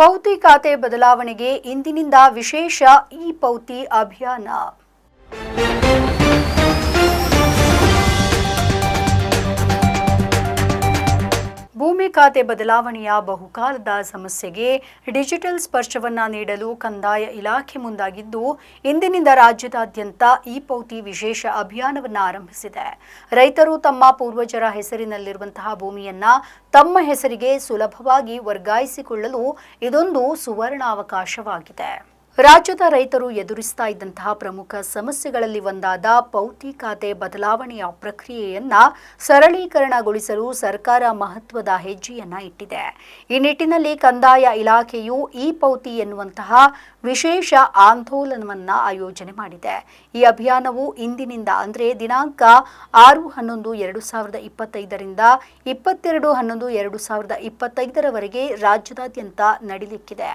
ಪೌತಿ ಖಾತೆ ಬದಲಾವಣೆಗೆ ಇಂದಿನಿಂದ ವಿಶೇಷ ಇ ಪೌತಿ ಅಭಿಯಾನ. ಖಾತೆ ಬದಲಾವಣೆಯ ಬಹುಕಾಲದ ಸಮಸ್ಯೆಗೆ ಡಿಜಿಟಲ್ ಸ್ಪರ್ಶವನ್ನ ನೀಡಲು ಕಂದಾಯ ಇಲಾಖೆ ಮುಂದಾಗಿದ್ದು, ಇಂದಿನಿಂದ ರಾಜ್ಯದಾದ್ಯಂತ ಇ ಪೌತಿ ವಿಶೇಷ ಅಭಿಯಾನವನ್ನು ಆರಂಭಿಸಿದೆ. ರೈತರು ತಮ್ಮ ಪೂರ್ವಜರ ಹೆಸರಿನಲ್ಲಿರುವಂತಹ ಭೂಮಿಯನ್ನ ತಮ್ಮ ಹೆಸರಿಗೆ ಸುಲಭವಾಗಿ ವರ್ಗಾಯಿಸಿಕೊಳ್ಳಲು ಇದೊಂದು ಸುವರ್ಣಾವಕಾಶವಾಗಿದೆ. ರಾಜ್ಯದ ರೈತರು ಎದುರಿಸ್ತಾ ಇದ್ದಂತಹ ಪ್ರಮುಖ ಸಮಸ್ಯೆಗಳಲ್ಲಿ ಒಂದಾದ ಪೌತಿ ಖಾತೆ ಬದಲಾವಣೆಯ ಪ್ರಕ್ರಿಯೆಯನ್ನ ಸರಳೀಕರಣಗೊಳಿಸಲು ಸರ್ಕಾರ ಮಹತ್ವದ ಹೆಜ್ಜೆಯನ್ನ ಇಟ್ಟಿದೆ. ಈ ನಿಟ್ಟಿನಲ್ಲಿ ಕಂದಾಯ ಇಲಾಖೆಯು ಇ ಪೌತಿ ಎನ್ನುವಂತಹ ವಿಶೇಷ ಆಂದೋಲನವನ್ನ ಆಯೋಜನೆ ಮಾಡಿದೆ. ಈ ಅಭಿಯಾನವು ಇಂದಿನಿಂದ ಅಂದರೆ ದಿನಾಂಕ ಆರು ಹನ್ನೊಂದು ಎರಡು ಸಾವಿರದ ಇಪ್ಪತ್ತೈದರಿಂದ ಇಪ್ಪತ್ತೆರಡು ಹನ್ನೊಂದು ಎರಡು ಸಾವಿರದ ಇಪ್ಪತ್ತೈದರವರೆಗೆ ರಾಜ್ಯದಾದ್ಯಂತ ನಡೀಲಿಕ್ಕಿದೆ.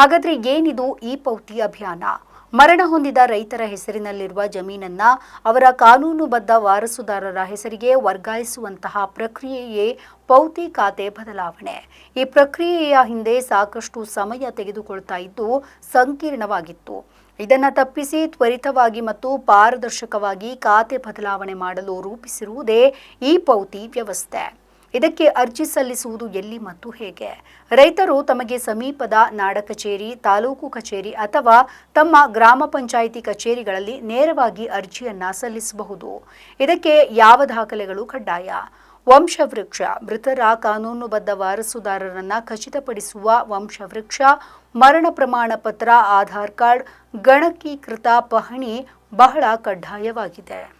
ಹಾಗಾದ್ರೆ ಏನಿದು ಈ ಪೌತಿ ಅಭಿಯಾನ? ಮರಣ ಹೊಂದಿದ ರೈತರ ಹೆಸರಿನಲ್ಲಿರುವ ಜಮೀನನ್ನ ಅವರ ಕಾನೂನುಬದ್ಧ ವಾರಸುದಾರರ ಹೆಸರಿಗೆ ವರ್ಗಾಯಿಸುವಂತಹ ಪ್ರಕ್ರಿಯೆಯೇ ಪೌತಿ ಖಾತೆ ಬದಲಾವಣೆ. ಈ ಪ್ರಕ್ರಿಯೆಯ ಹಿಂದೆ ಸಾಕಷ್ಟು ಸಮಯ ತೆಗೆದುಕೊಳ್ತಾ ಇದ್ದು ಸಂಕೀರ್ಣವಾಗಿತ್ತು. ಇದನ್ನು ತಪ್ಪಿಸಿ ತ್ವರಿತವಾಗಿ ಮತ್ತು ಪಾರದರ್ಶಕವಾಗಿ ಖಾತೆ ಬದಲಾವಣೆ ಮಾಡಲು ರೂಪಿಸಿರುವುದೇ ಈ ಪೌತಿ ವ್ಯವಸ್ಥೆ. ಇದಕ್ಕೆ ಅರ್ಜಿ ಸಲ್ಲಿಸುವುದು ಎಲ್ಲಿ ಮತ್ತು ಹೇಗೆ? ರೈತರು ತಮಗೆ ಸಮೀಪದ ನಾಡ ಕಚೇರಿ, ತಾಲೂಕು ಕಚೇರಿ ಅಥವಾ ತಮ್ಮ ಗ್ರಾಮ ಪಂಚಾಯಿತಿ ಕಚೇರಿಗಳಲ್ಲಿ ನೇರವಾಗಿ ಅರ್ಜಿಯನ್ನ ಸಲ್ಲಿಸಬಹುದು. ಇದಕ್ಕೆ ಯಾವ ದಾಖಲೆಗಳು ಕಡ್ಡಾಯ? ವಂಶವೃಕ್ಷ, ಮೃತರ ಕಾನೂನುಬದ್ಧ ವಾರಸುದಾರರನ್ನ ಖಚಿತಪಡಿಸುವ ವಂಶವೃಕ್ಷ, ಮರಣ ಪ್ರಮಾಣ ಪತ್ರ, ಆಧಾರ್ ಕಾರ್ಡ್, ಗಣಕೀಕೃತ ಪಹಣಿ ಬಹಳ ಕಡ್ಡಾಯವಾಗಿದೆ.